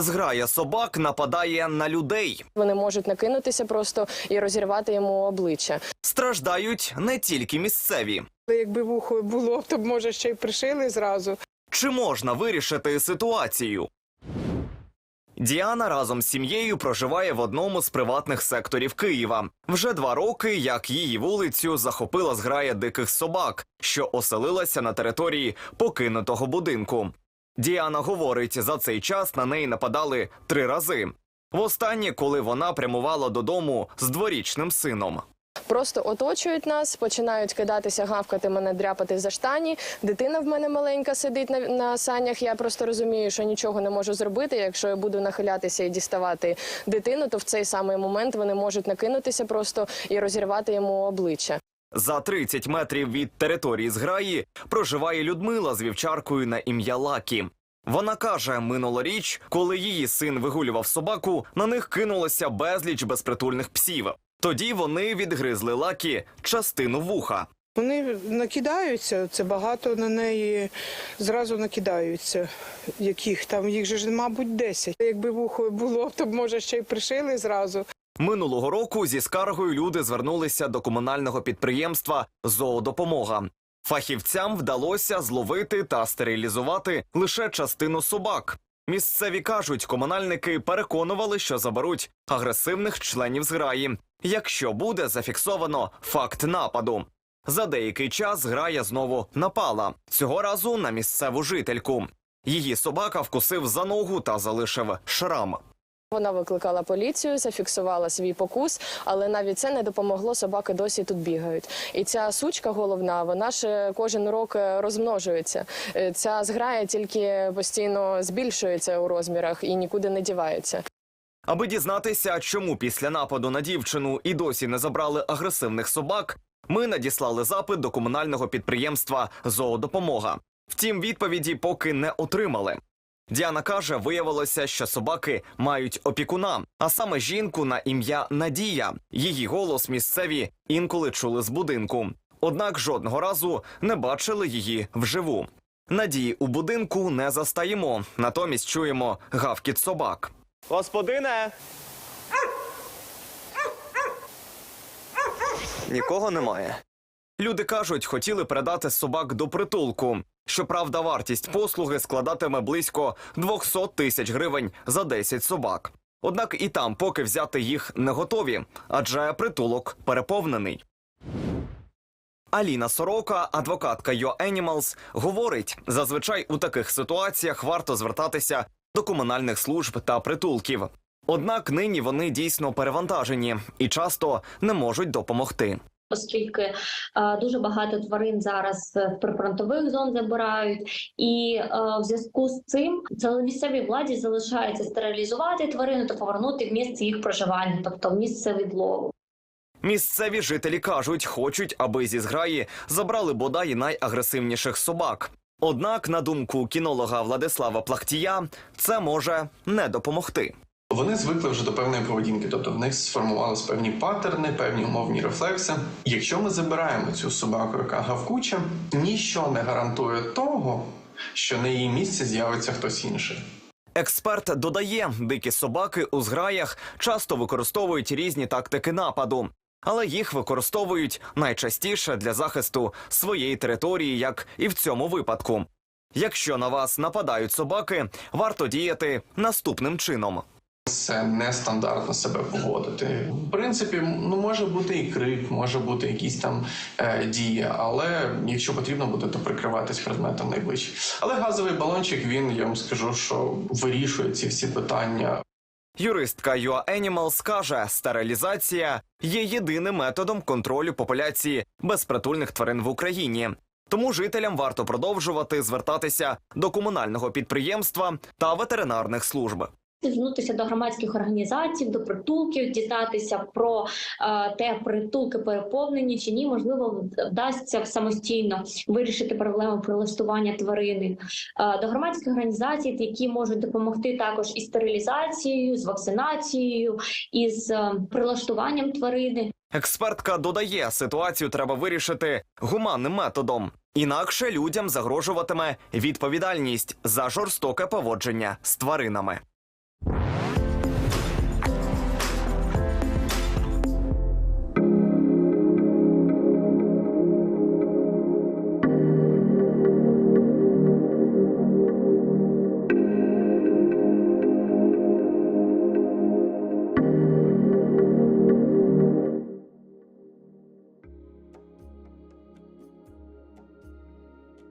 Зграя собак нападає на людей. Вони можуть накинутися просто і розірвати йому обличчя. Страждають не тільки місцеві. Якби вухо було, то б може ще й пришили зразу. Чи можна вирішити ситуацію? Діана разом з сім'єю проживає в одному з приватних секторів Києва. Вже два роки, як її вулицю захопила зграя диких собак, що оселилася на території покинутого будинку. Діана говорить, за цей час на неї нападали три рази. Востаннє, коли вона прямувала додому з дворічним сином. Просто оточують нас, починають кидатися, гавкати мене, дряпати за штані. Дитина в мене маленька сидить на, на санях. Я просто розумію, що нічого не можу зробити. Якщо я буду нахилятися і діставати дитину, то в цей самий момент вони можуть накинутися просто і розірвати йому обличчя. За 30 метрів від території зграї проживає Людмила з вівчаркою на ім'я Лакі. Вона каже, минулоріч, коли її син вигулював собаку, на них кинулося безліч безпритульних псів. Тоді вони відгризли Лакі частину вуха. Вони накидаються, це багато на неї зразу накидаються. Яких там їх же ж, мабуть, 10. Якби вухо було, то може ще й пришили зразу. Минулого року зі скаргою люди звернулися до комунального підприємства Зоодопомога. Фахівцям вдалося зловити та стерилізувати лише частину собак. Місцеві кажуть, комунальники переконували, що заберуть агресивних членів зграї, якщо буде зафіксовано факт нападу. За деякий час зграя знову напала цього разу на місцеву жительку. Її собака вкусив за ногу та залишив шрам. Вона викликала поліцію, зафіксувала свій покус, але навіть це не допомогло. Собаки досі тут бігають. І ця сучка головна, вона ж кожен рок е, розмножується. Е, Ця зграя тільки постійно збільшується у розмірах і нікуди не дівається. Аби дізнатися, чому після нападу на дівчину і досі не забрали агресивних собак, ми надіслали запит до комунального підприємства Зоодопомога. Втім, відповіді поки не отримали. Діана каже, виявилося, що собаки мають опікуна, а саме жінку на ім'я Надія. Її голос місцеві інколи чули з будинку. Однак жодного разу не бачили її вживу. Надії у будинку не застаємо, натомість чуємо гавкіт собак. Господине. Нікого немає. Люди кажуть, хотіли передати собак до притулку. Щоправда, вартість послуги складатиме близько 200 тисяч гривень за 10 собак. Однак і там поки взяти їх не готові, адже притулок переповнений. Аліна Сорока, адвокатка Yo Animals, говорить, зазвичай у таких ситуаціях варто звертатися до комунальних служб та притулків. Однак нині вони дійсно перевантажені і часто не можуть допомогти. Оскільки е, дуже багато тварин зараз е, в прифронтових зон забирають, і е, в зв'язку з цим це місцевій владі залишається стерилізувати тварину та повернути в місце їх проживання, тобто в місце відлову. Місцеві жителі кажуть, хочуть, аби зі зграї забрали бодай найагресивніших собак. Однак, на думку кінолога Владислава Плахтія, це може не допомогти. Вони звикли вже до певної поведінки, тобто в них сформувались певні паттерни, певні умовні рефлекси. Якщо ми забираємо цю собаку, яка гавкуча, ніщо не гарантує того, що на її місці з'явиться хтось інший. Експерт додає, дикі собаки у зграях часто використовують різні тактики нападу, але їх використовують найчастіше для захисту своєї території, як і в цьому випадку. Якщо на вас нападають собаки, варто діяти наступним чином. Це нестандартно себе поводити. В принципі, ну може бути і крик, може бути якісь там е, дії, але якщо потрібно буде, то прикриватись предметом найближче. Але газовий балончик він я вам скажу, що вирішує ці всі питання. Юристка UA Animals каже, стерилізація є єдиним методом контролю популяції безпритульних тварин в Україні. Тому жителям варто продовжувати звертатися до комунального підприємства та ветеринарних служб. Звернутися до громадських організацій, до притулків, дізнатися про е, те, притулки переповнені чи ні, можливо, вдасться самостійно вирішити проблему прилаштування тварини. Е, до громадських організацій, які можуть допомогти також із стерилізацією, з вакцинацією, із е, прилаштуванням тварини. Експертка додає, ситуацію треба вирішити гуманним методом. Інакше людям загрожуватиме відповідальність за жорстоке поводження з тваринами.